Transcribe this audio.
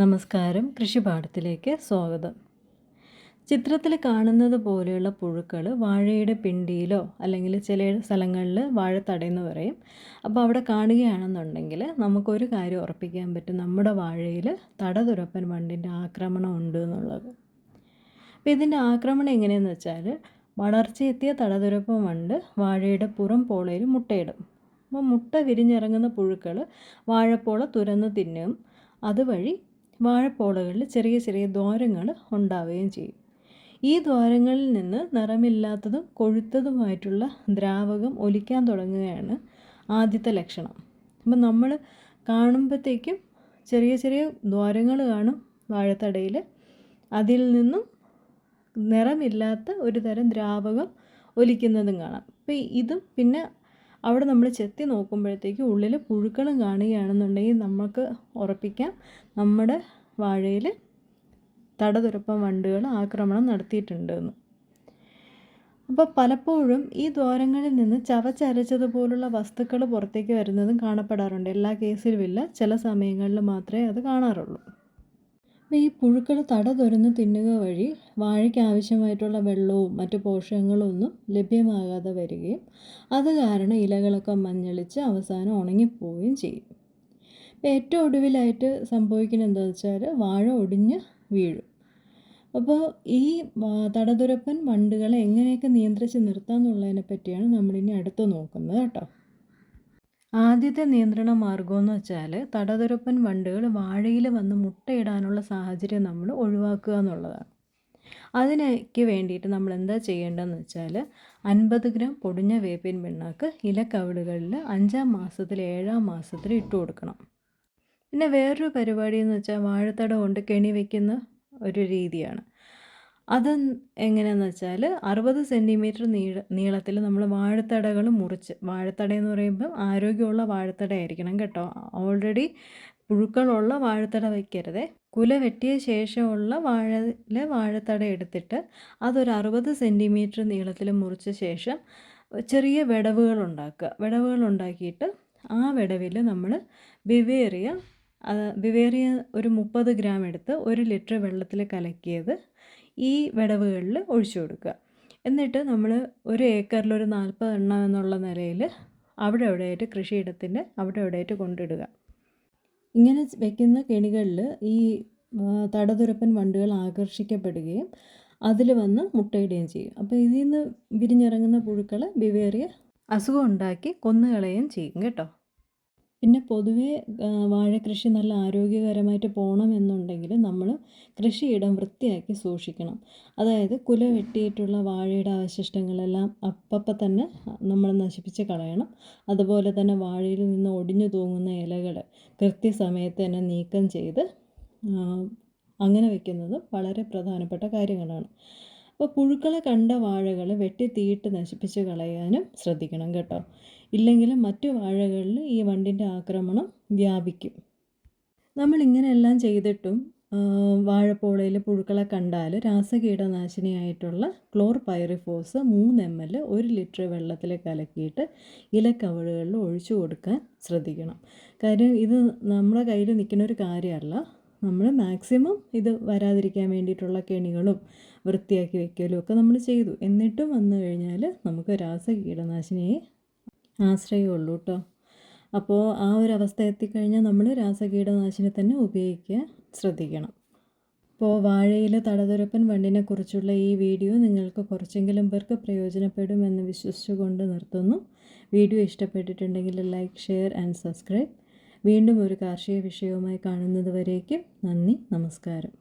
നമസ്കാരം. കൃഷിപാഠത്തിലേക്ക് സ്വാഗതം. ചിത്രത്തിൽ കാണുന്നത് പോലെയുള്ള പുഴുക്കൾ വാഴയുടെ പിണ്ടിയിലോ അല്ലെങ്കിൽ ചില സ്ഥലങ്ങളിൽ വാഴത്തടയെന്ന് പറയും. അപ്പോൾ അവിടെ കാണുകയാണെന്നുണ്ടെങ്കിൽ നമുക്കൊരു കാര്യം ഉറപ്പിക്കാൻ പറ്റും. നമ്മുടെ വാഴയിൽ തട തുരപ്പൻ വണ്ടിന്റെ ആക്രമണം ഉണ്ട് എന്നുള്ളത്. അപ്പോൾ ഇതിന്റെ ആക്രമണം എങ്ങനെയെന്ന് വെച്ചാൽ വളർച്ചയെത്തിയ തടതുരപ്പൻ വണ്ട് വാഴയുടെ പുറം പോളയിൽ മുട്ടയിടും. അപ്പോൾ മുട്ട വിരിഞ്ഞിറങ്ങുന്ന പുഴുക്കൾ വാഴപ്പോള തുരന്ന് തിന്നും. അതുവഴി വാഴപ്പോളകളിൽ ചെറിയ ചെറിയ ദ്വാരങ്ങൾ ഉണ്ടാവുകയും ചെയ്യും. ഈ ദ്വാരങ്ങളിൽ നിന്ന് നിറമില്ലാത്തതും കൊഴുത്തതുമായിട്ടുള്ള ദ്രാവകം ഒലിക്കാൻ തുടങ്ങുകയാണ് ആദ്യത്തെ ലക്ഷണം. അപ്പം നമ്മൾ കാണുമ്പോഴത്തേക്കും ചെറിയ ചെറിയ ദ്വാരങ്ങൾ കാണും വാഴത്തടയിൽ. അതിൽ നിന്നും നിറമില്ലാത്ത ഒരു തരം ദ്രാവകം ഒലിക്കുന്നതും കാണാം. അപ്പോൾ ഇതും പിന്നെ അവിടെ നമ്മൾ ചെത്തി നോക്കുമ്പോഴത്തേക്ക് ഉള്ളിൽ പുഴുക്കളും കാണുകയാണെന്നുണ്ടെങ്കിൽ നമുക്ക് ഉറപ്പിക്കാം. നമ്മുടെ വാഴയിൽ തടതുരപ്പം വണ്ടുകൾ ആക്രമണം നടത്തിയിട്ടുണ്ട് എന്ന് അപ്പോൾ പലപ്പോഴും ഈ ദ്വാരങ്ങളിൽ നിന്ന് ചവച്ചരച്ചതുപോലുള്ള വസ്തുക്കൾ പുറത്തേക്ക് വരുന്നതും കാണപ്പെടാറുണ്ട്. എല്ലാ കേസിലുമില്ല ചില സമയങ്ങളിൽ മാത്രമേ അത് കാണാറുള്ളൂ. ഈ പുഴുക്കൾ തട തുരന്ന് തിന്നുക വഴി വാഴയ്ക്ക് ആവശ്യമായിട്ടുള്ള വെള്ളവും മറ്റ് പോഷകങ്ങളും ഒന്നും ലഭ്യമാകാതെ വരികയും അത് കാരണം ഇലകളൊക്കെ മഞ്ഞളിച്ച് അവസാനം ഉണങ്ങിപ്പോവുകയും ചെയ്യും. ഏറ്റവും ഒടുവിലായിട്ട് സംഭവിക്കുന്നത് എന്താണെന്ന് വെച്ചാൽ വാഴ ഒടിഞ്ഞ് വീഴും. അപ്പോൾ ഈ തടതുരപ്പൻ വണ്ടുകളെ എങ്ങനെയൊക്കെ നിയന്ത്രിച്ച് നിർത്താമെന്നുള്ളതിനെ പറ്റിയാണ് നമ്മളിനി അടുത്ത് നോക്കുന്നത് കേട്ടോ. ആദ്യത്തെ നിയന്ത്രണ മാർഗമെന്ന് വെച്ചാൽ തടതുരപ്പൻ വണ്ടുകൾ വാഴയിൽ വന്ന് മുട്ടയിടാനുള്ള സാഹചര്യം നമ്മൾ ഒഴിവാക്കുക എന്നുള്ളതാണ്. അതിനേക്ക് വേണ്ടിയിട്ട് നമ്മൾ എന്താ ചെയ്യേണ്ടതെന്ന് വെച്ചാൽ അൻപത് ഗ്രാം പൊടിഞ്ഞ വേപ്പിൻ പിണ്ണാക്ക് ഇലക്കവിളുകളിൽ അഞ്ചാം മാസത്തിൽ ഏഴാം മാസത്തിൽ ഇട്ട് കൊടുക്കണം. പിന്നെ വേറൊരു പരിപാടി എന്ന് വെച്ചാൽ വാഴത്തട കൊണ്ട് കെണി വയ്ക്കുന്ന ഒരു രീതിയാണ്. അത് എങ്ങനെയാണെന്ന് വെച്ചാൽ അറുപത് സെന്റിമീറ്റർ നീള നീളത്തിൽ നമ്മൾ വാഴത്തടകൾ മുറിച്ച് വാഴത്തട എന്ന് പറയുമ്പോൾ ആരോഗ്യമുള്ള വാഴത്തട ആയിരിക്കണം കേട്ടോ. ഓൾറെഡി പുഴുക്കളുള്ള വാഴത്തട വയ്ക്കരുത് കുല വെട്ടിയ ശേഷമുള്ള വാഴയിലെ വാഴത്തട എടുത്തിട്ട് അതൊരു അറുപത് സെന്റിമീറ്റർ നീളത്തിൽ മുറിച്ച ശേഷം ചെറിയ വിടവുകൾ ഉണ്ടാക്കുക വിടവുകൾ ഉണ്ടാക്കിയിട്ട് ആ വിടവിൽ നമ്മൾ വിവേറിയ വിവേറിയ ഒരു മുപ്പത് ഗ്രാം എടുത്ത് ഒരു ലിറ്റർ വെള്ളത്തിൽ കലക്കിയത് ഈ വിടവുകളിൽ ഒഴിച്ചു കൊടുക്കുക. എന്നിട്ട് നമ്മൾ ഒരു ഏക്കറിൽ ഒരു നാൽപ്പത് എണ്ണം എന്നുള്ള നിലയിൽ അവിടെ എവിടെയായിട്ട് കൃഷിയിടത്തിന്റെ അവിടെ എവിടെയായിട്ട് കൊണ്ടിടുക. ഇങ്ങനെ വെക്കുന്ന കെണികളിൽ ഈ തടതുരപ്പൻ വണ്ടുകൾ ആകർഷിക്കപ്പെടുകയും അതിൽ വന്ന് മുട്ടയിടുകയും ചെയ്യും. അപ്പോൾ ഇതിൽ നിന്ന് വിരിഞ്ഞിറങ്ങുന്ന പുഴുക്കൾ വിവേറിയ അസുഖം ഉണ്ടാക്കി കൊന്നുകളയുകയും ചെയ്യും കേട്ടോ. പിന്നെ പൊതുവേ വാഴക്കൃഷി നല്ല ആരോഗ്യകരമായിട്ട് പോകണമെന്നുണ്ടെങ്കിൽ നമ്മൾ കൃഷിയിടം വൃത്തിയാക്കി സൂക്ഷിക്കണം. അതായത് കുല വെട്ടിയിട്ടുള്ള വാഴയുടെ അവശിഷ്ടങ്ങളെല്ലാം അപ്പപ്പം തന്നെ നമ്മൾ നശിപ്പിച്ച് കളയണം. അതുപോലെ തന്നെ വാഴയിൽ നിന്ന് ഒടിഞ്ഞു തൂങ്ങുന്ന ഇലകൾ കൃത്യസമയത്ത് തന്നെ നീക്കം ചെയ്ത് അങ്ങനെ വയ്ക്കുന്നത് വളരെ പ്രധാനപ്പെട്ട കാര്യങ്ങളാണ്. അപ്പോൾ പുഴുക്കളെ കണ്ട വാഴകൾ വെട്ടി തീയിട്ട് നശിപ്പിച്ച് കളയാനും ശ്രദ്ധിക്കണം കേട്ടോ. ഇല്ലെങ്കിൽ മറ്റു വാഴകളിൽ ഈ വണ്ടിന്റെ ആക്രമണം വ്യാപിക്കും. നമ്മൾ ഇങ്ങനെയെല്ലാം ചെയ്തിട്ടും വാഴപ്പോളയിൽ പുഴുക്കളെ കണ്ടാൽ രാസകീടനാശിനിയായിട്ടുള്ള ക്ലോർ പൈറിഫോസ് മൂന്ന് എം എൽ ഒരു ലിറ്റർ വെള്ളത്തിൽ കലക്കിയിട്ട് ഇലക്കവഴുകളിൽ ഒഴിച്ചു കൊടുക്കാൻ ശ്രദ്ധിക്കണം. കാര്യം ഇത് നമ്മുടെ കയ്യിൽ നിൽക്കുന്ന ഒരു കാര്യമല്ല. നമ്മൾ മാക്സിമം ഇത് വരാതിരിക്കാൻ വേണ്ടിയിട്ടുള്ള കെണികളും വൃത്തിയാക്കി വെക്കലും ഒക്കെ നമ്മൾ ചെയ്തു. എന്നിട്ടും വന്നു കഴിഞ്ഞാൽ നമുക്ക് രാസ കീടനാശിനിയെ ആശ്രയമുള്ളൂ കേട്ടോ അപ്പോൾ ആ ഒരു അവസ്ഥ എത്തിക്കഴിഞ്ഞാൽ നമ്മൾ രാസകീടനാശിനി തന്നെ ഉപയോഗിക്കാൻ ശ്രദ്ധിക്കണം. ഇപ്പോൾ വാഴയിൽ തടതുരപ്പൻ വണ്ടിനെക്കുറിച്ചുള്ള ഈ വീഡിയോ നിങ്ങൾക്ക് കുറച്ചെങ്കിലും പേർക്ക് പ്രയോജനപ്പെടുമെന്ന് വിശ്വസിച്ചുകൊണ്ട് നിർത്തുന്നു. വീഡിയോ ഇഷ്ടപ്പെട്ടിട്ടുണ്ടെങ്കിൽ ലൈക്ക് ഷെയർ ആൻഡ് സബ്സ്ക്രൈബ്. വീണ്ടും ഒരു കാർഷിക വിഷയവുമായി കാണുന്നത് വരേക്കും നന്ദി നമസ്കാരം.